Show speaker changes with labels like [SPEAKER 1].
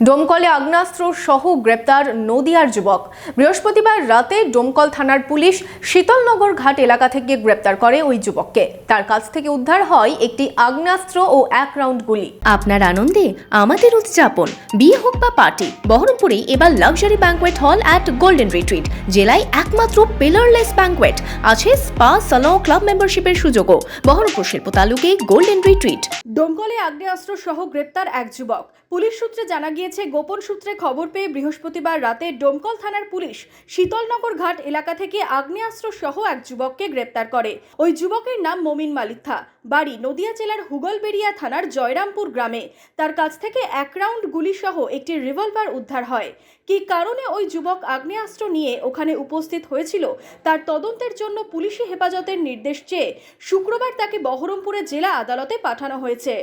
[SPEAKER 1] ডোমকলে আগ্নেয়াস্ত্র সহ গ্রেপ্তার নদিয়ার যুবক। বৃহস্পতিবার রাতে ডোমকল থানার পুলিশ শীতলনগর ঘাট এলাকা থেকে গ্রেপ্তার করে ওই যুবককে। তার কাছ থেকে উদ্ধার হয় একটি আগ্নেয়াস্ত্র ও এক রাউন্ড গুলি। আপনার আনন্দে আমাদের উদযাপন। বিয়ে হোক বা পার্টি বহরমপুরে এবার luxury banquet hall at golden retreat. জেলায় একমাত্র পিলারলেস ব্যাঙ্কোয়েট আছে স্পা সালন ক্লাব মেম্বারশিপের সুযোগও। বহরমপুর শিল্প তালুকে গোল্ডেন রিট্রিট।
[SPEAKER 2] ডোমকলে আগ্নেয়াস্ত্র সহ গ্রেপ্তার এক যুবক। পুলিশ সূত্রে জানা গিয়েছে গোপন সূত্রে খবর পেয়ে বৃহস্পতিবার রাতে ডোমকল থানার পুলিশ শীতলনগর ঘাট এলাকা থেকে আগ্নেয়াস্ত্র সহ এক যুবককে গ্রেপ্তার করে। ওই যুবকের নাম মমিন মালিথা বাড়ি নদিয়া জেলার হুগলবেড়িয়া থানার জয়রামপুর গ্রামে। তার কাছ থেকে এক রাউন্ড গুলি সহ একটি রিভলভার উদ্ধার হয়। কী কারণে ওই যুবক আগ্নেয়াস্ত্র নিয়ে ওখানে উপস্থিত হয়েছিল, তার তদন্তের জন্য পুলিশি হেফাজতের নির্দেশ চেয়ে শুক্রবার তাকে বহরমপুরে জেলা আদালতে পাঠানো হয়েছে।